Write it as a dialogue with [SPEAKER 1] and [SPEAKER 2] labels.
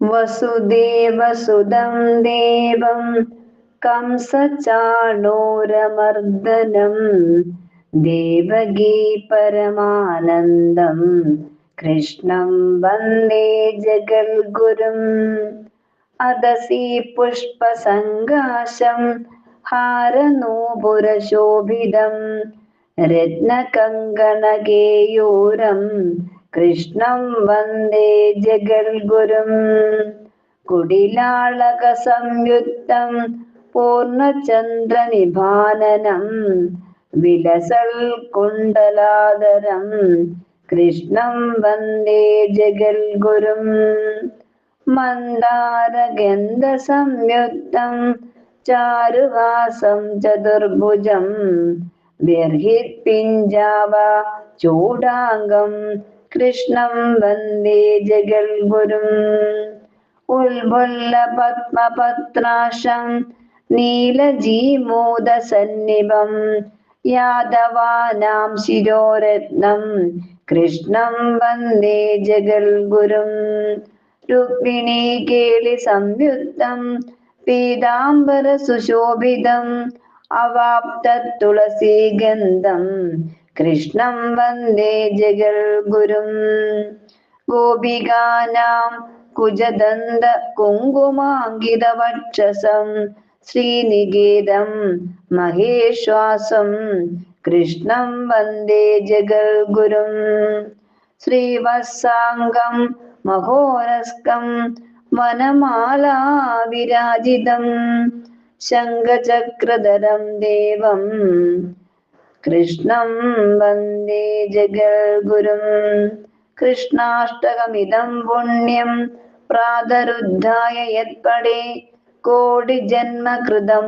[SPEAKER 1] വസുദേവസുതം ദേവം കംസചാണൂരമർദ്ദനം ദേവകീ പരമാനന്ദം കൃഷ്ണം വന്ദേ ജഗൽഗുരും അദസി പുഷ്പസങ്കാശം ഹാരനൂപുരശോഭിതം രത്നകങ്കണകേയൂരം കൃഷ്ണം വന്ദേ ജഗൽഗുരും കുടിലാളക സംയുക്തം പൂർണചന്ദ്രനിഭാനനം വിലസൽ കുണ്ടലാദരം. കൃഷ്ണം വന്ദേ ജഗൽഗുരും മന്ദാരഗന്ധസംയുക്തം ചാരുവാസം ചതുർഭുജം. ബർഹിപ്പിഞ്ചാവ ചൂടാംഗം കൃഷ്ണം വന്ദേ ജഗൽഗുരും. ഉൽബുല്ല പത്മപത്രാശം നീലജീമോദസന്നിഭം യാദവാനാം ശിരോരത്നം. കൃഷ്ണം വന്ദേ ജഗൽഗുരും. രുക്മിണീ കേളി കൃഷ്ണം വന്ദേ ജഗൽഗുരും. ഗോപികാനാം കുജദന്ത കുങ്കുമാങ്കിതവക്ഷസം ശ്രീനികേതം മഹേശ്വാസം. കൃഷ്ണം വന്ദേ ജഗൽഗുരും. ശ്രീവത്സാംഗം മഹോരസ്കം വനമാലാ വിരാജിതം ശംഖചക്രധരം ദേവം കൃഷ്ണം വന്ദേ ജഗൽഗുരും കൃഷ്ണാഷ്ടകമിതം പുണ്യം പ്രാതരുദ്ധായ യത്പടേ കോടിജന്മകൃതം